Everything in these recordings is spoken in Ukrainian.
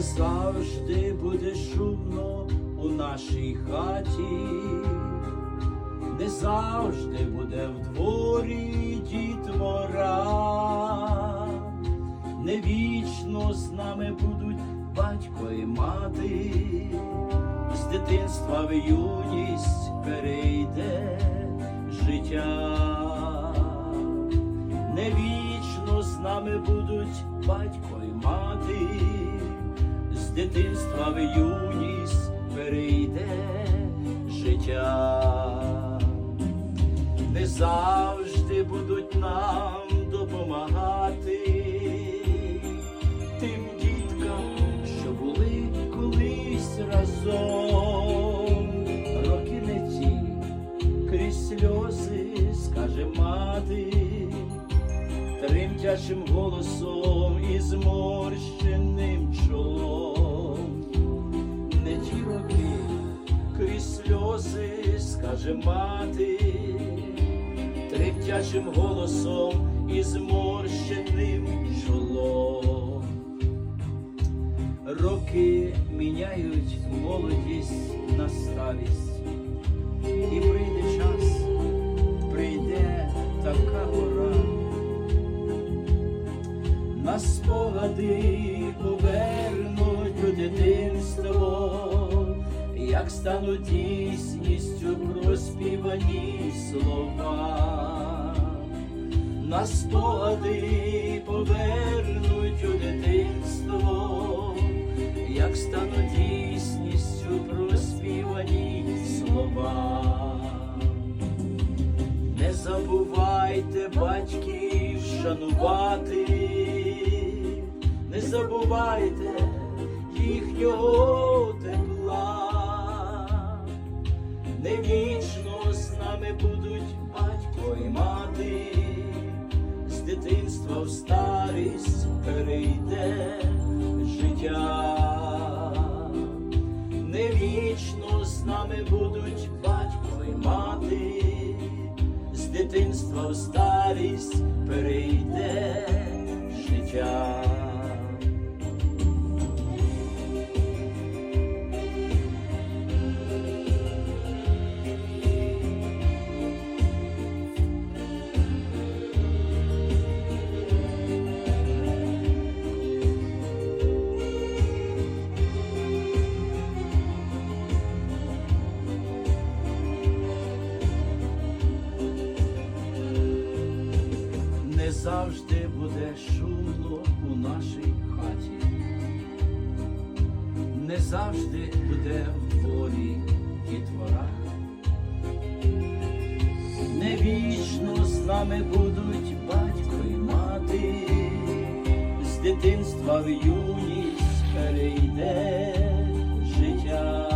завжди буде шумно у нашій хаті, не завжди буде в дворі дітвора, не вічно з нами будуть батько і мати, з дитинства в юність перейде життя. Не вічно з нами будуть батько з дитинства в юність перейде життя. Не завжди будуть нам допомагати тим діткам, що були колись разом. Роки не ті, крізь сльози скаже мати тремтячим голосом і зморщеним чолом. Скаже мати, тремтячим голосом і зморщеним чолом. Роки міняють молодість на старість, і прийде час, прийде така пора. На спогади як стануть дійсністю проспівані слова. На спогади повернуть у дитинство, як стануть дійсністю проспівані слова. Не забувайте батьків шанувати, не забувайте їхнього старість перейде життя. Не вічно з нами будуть батько і мати, з дитинства в старість перейде життя. Не завжди буде шумно у нашій хаті, не завжди буде в дворі дітвора. Не вічно з нами будуть батько і мати, з дитинства в юність перейде життя.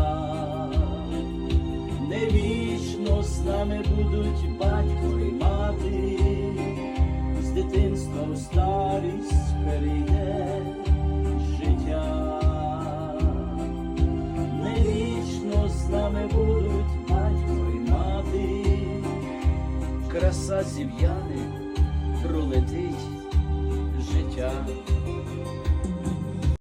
Не вічно з нами будуть батько краса зів'яне пролетить життя.